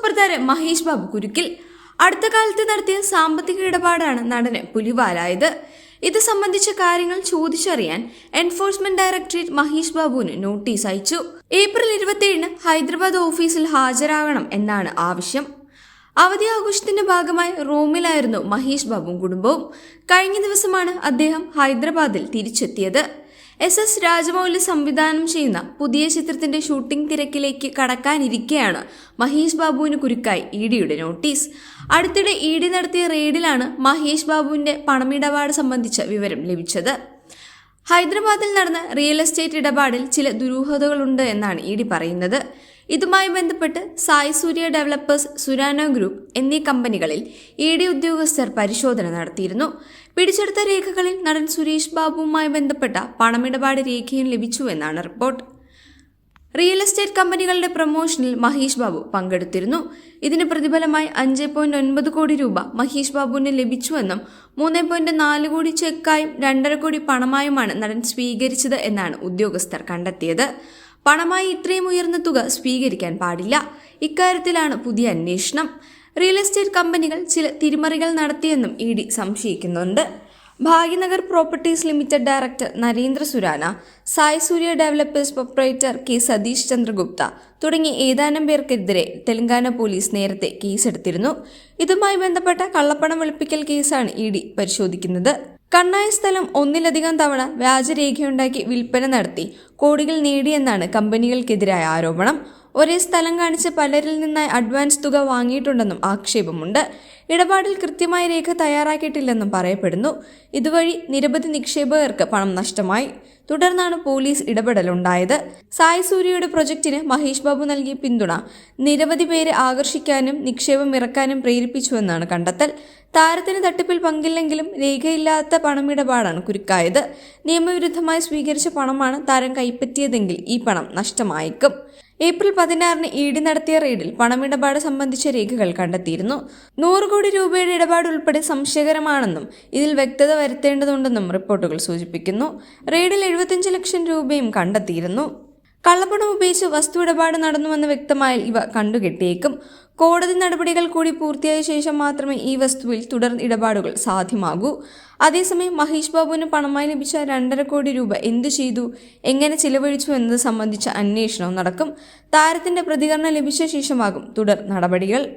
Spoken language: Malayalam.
സൂപ്പർ താരം മഹേഷ് ബാബു കുരുക്കിൽ അടുത്ത കാലത്ത് നടത്തിയ സാമ്പത്തിക ഇടപാടാണ് നടന് പുലിവാലായത്. ഇത് സംബന്ധിച്ച കാര്യങ്ങൾ ചോദിച്ചറിയാൻ എൻഫോഴ്സ്മെന്റ് ഡയറക്ടറേറ്റ് മഹേഷ് ബാബുവിന് നോട്ടീസ് അയച്ചു. ഏപ്രിൽ ഇരുപത്തിയേഴിന് ഹൈദരാബാദ് ഓഫീസിൽ ഹാജരാകണം എന്നാണ് ആവശ്യം. അവധി ആഘോഷത്തിന്റെ ഭാഗമായി റോമിലായിരുന്നു മഹേഷ് ബാബുവും കുടുംബവും. കഴിഞ്ഞ ദിവസമാണ് അദ്ദേഹം ഹൈദരാബാദിൽ തിരിച്ചെത്തിയത്. എസ് എസ് രാജമൗലി സംവിധാനം ചെയ്യുന്ന പുതിയ ചിത്രത്തിന്റെ ഷൂട്ടിംഗ് തിരക്കിലേക്ക് കടക്കാനിരിക്കെയാണ് മഹേഷ് ബാബുവിന് കുരുക്കായി ഇ ഡിയുടെ നോട്ടീസ്. അടുത്തിടെ ഇ ഡി നടത്തിയ റെയ്ഡിലാണ് മഹേഷ് ബാബുവിന്റെ പണമിടപാട് സംബന്ധിച്ച വിവരം ലഭിച്ചത്. ഹൈദരാബാദിൽ നടന്ന റിയൽ എസ്റ്റേറ്റ് ഇടപാടിൽ ചില ദുരൂഹതകളുണ്ട് എന്നാണ് ഇ ഡി പറയുന്നത്. ഇതുമായി ബന്ധപ്പെട്ട് സായി സൂര്യ ഡെവലപ്പേഴ്സ് സുരാന ഗ്രൂപ്പ് എന്നീ കമ്പനികളിൽ ഇ ഡി ഉദ്യോഗസ്ഥർ പരിശോധന നടത്തിയിരുന്നു. പിടിച്ചെടുത്ത രേഖകളിൽ നടൻ സുരേഷ് ബാബുവുമായി ബന്ധപ്പെട്ട പണമിടപാട് രേഖയും ലഭിച്ചുവെന്നാണ് റിപ്പോർട്ട്. റിയൽ എസ്റ്റേറ്റ് കമ്പനികളുടെ പ്രൊമോഷനിൽ മഹേഷ് ബാബു പങ്കെടുത്തിരുന്നു. ഇതിന് പ്രതിഫലമായി അഞ്ച് പോയിന്റ് ഒൻപത് കോടി രൂപ മഹേഷ് ബാബുവിന് ലഭിച്ചുവെന്നും മൂന്ന് പോയിന്റ് നാല് കോടി ചെക്കായും രണ്ടര കോടി പണമായുമാണ് നടൻ സ്വീകരിച്ചത് എന്നാണ് ഉദ്യോഗസ്ഥർ കണ്ടെത്തിയത്. പണമായി ഇത്രയും ഉയർന്ന തുക സ്വീകരിക്കാൻ പാടില്ല. ഇക്കാര്യത്തിലാണ് പുതിയ അന്വേഷണം. റിയൽ എസ്റ്റേറ്റ് കമ്പനികൾ ചില തിരിമറികൾ നടത്തിയെന്നും E D സംശയിക്കുന്നുണ്ട്. Bhagyanagar properties limited director Narendra Surana Sai Surya developers proprietor K Satish Chandragupta തുടങ്ങി ഏതാനും പേർക്കെതിരെ തെലങ്കാന പോലീസ് നേരത്തെ കേസെടുത്തിരുന്നു. ഇതുമായി ബന്ധപ്പെട്ട കള്ളപ്പണം വെളുപ്പിക്കൽ കേസാണ് ഇ ഡി പരിശോധിക്കുന്നത്. കണ്ണായ സ്ഥലം ഒന്നിലധികം തവണ വ്യാജരേഖയുണ്ടാക്കി വിൽപ്പന നടത്തി കോടികൾ നേടിയെന്നാണ് കമ്പനികൾക്കെതിരായ ആരോപണം. ഒരേ സ്ഥലം കാണിച്ച് പലരിൽ നിന്നായി അഡ്വാൻസ് തുക വാങ്ങിയിട്ടുണ്ടെന്നും ആക്ഷേപമുണ്ട്. ഇടപാടിൽ കൃത്യമായ രേഖ തയ്യാറാക്കിയിട്ടില്ലെന്നും പറയപ്പെടുന്നു. ഇതുവഴി നിരവധി നിക്ഷേപകർക്ക് പണം നഷ്ടമായി. തുടർന്നാണ് പോലീസ് ഇടപെടലുണ്ടായത്. സായ് സൂര്യയുടെ പ്രൊജക്ടിന് മഹേഷ് ബാബു നൽകിയ പിന്തുണ നിരവധി പേരെ ആകർഷിക്കാനും നിക്ഷേപം ഇറക്കാനും പ്രേരിപ്പിച്ചുവെന്നാണ് കണ്ടെത്തൽ. താരത്തിന് തട്ടിപ്പിൽ പങ്കില്ലെങ്കിലും രേഖയില്ലാത്ത പണമിടപാടാണ് കുരുക്കായത്. നിയമവിരുദ്ധമായി സ്വീകരിച്ച പണമാണ് താരം കൈപ്പറ്റിയതെങ്കിൽ ഈ പണം നഷ്ടമായേക്കും. ഏപ്രിൽ പതിനാറിന് ഇ ഡി നടത്തിയ റെയ്ഡിൽ പണമിടപാട് സംബന്ധിച്ച രേഖകൾ കണ്ടെത്തിയിരുന്നു. നൂറ് കോടി രൂപയുടെ ഇടപാട് ഉൾപ്പെടെ സംശയകരമാണെന്നും ഇതിൽ വ്യക്തത വരുത്തേണ്ടതുണ്ടെന്നും റിപ്പോർട്ടുകൾ സൂചിപ്പിക്കുന്നു. റെയ്ഡിൽ എഴുപത്തിയഞ്ച് ലക്ഷം രൂപയും കണ്ടെത്തിയിരുന്നു. കള്ളപ്പണം ഉപയോഗിച്ച് വസ്തു ഇടപാട് നടന്നുവെന്ന് വ്യക്തമായ ഇവ കണ്ടുകെട്ടിയേക്കും. കോടതി നടപടികൾ കൂടി പൂർത്തിയായ ശേഷം മാത്രമേ ഈ വസ്തുവിൽ തുടർ ഇടപാടുകൾ സാധ്യമാകൂ. അതേസമയം മഹേഷ് ബാബുവിന് പണമായി ലഭിച്ച രണ്ടര കോടി രൂപ എന്തു ചെയ്തു? എങ്ങനെ ചിലവഴിച്ചു എന്നത് സംബന്ധിച്ച അന്വേഷണവും നടക്കും. താരത്തിന്റെ പ്രതികരണം ലഭിച്ച ശേഷമാകും തുടർ നടപടികൾ.